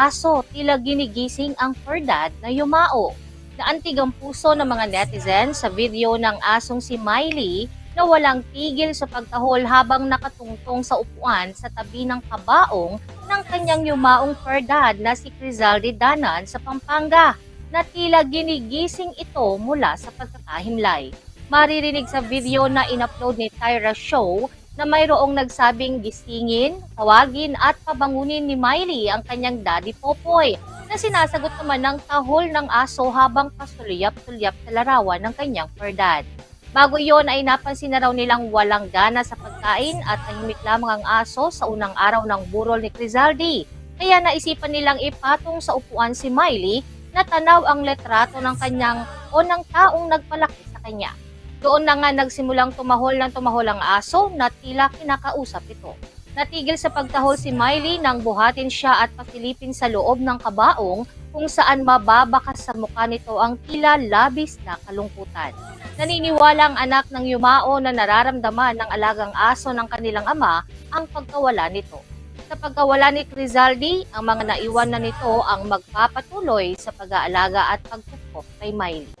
aso, tila ginigising ang fur dad na yumao. Naantig ang puso ng mga netizens sa video ng asong si Miley na walang tigil sa pagtahol habang nakatungtong sa upuan sa tabi ng kabaong ng kanyang yumaong fur dad na si Crizalde Danan sa Pampanga na tila ginigising ito mula sa pagkakahimlay. Maririnig sa video na inupload ni Tyra Show na mayroong nagsabing gisingin, tawagin at pabangunin ni Miley ang kanyang daddy Popoy na sinasagot naman ng tahol ng aso habang pasulyap-sulyap sa larawan ng kanyang fur dad. Bago iyon ay napansin na raw nilang walang gana sa pagkain at tahimik lamang ang aso sa unang araw ng burol ni Crizaldi. Kaya naisipan nilang ipatong sa upuan si Miley na tanaw ang letrato ng kanyang o ng taong nagpalaki sa kanya. Doon na nga nagsimulang tumahol ng tumahol ang aso na tila kinakausap ito. Natigil sa pagtahol si Miley nang buhatin siya at pasilipin sa loob ng kabaong kung saan mababakas sa mukha nito ang tila labis na kalungkutan. Naniniwala ang anak ng yumao na nararamdaman ng alagang aso ng kanilang ama ang pagkawala nito. Sa pagkawala ni Crizaldi, ang mga naiwan na nito ang magpapatuloy sa pag-aalaga at pagpupok kay Miley.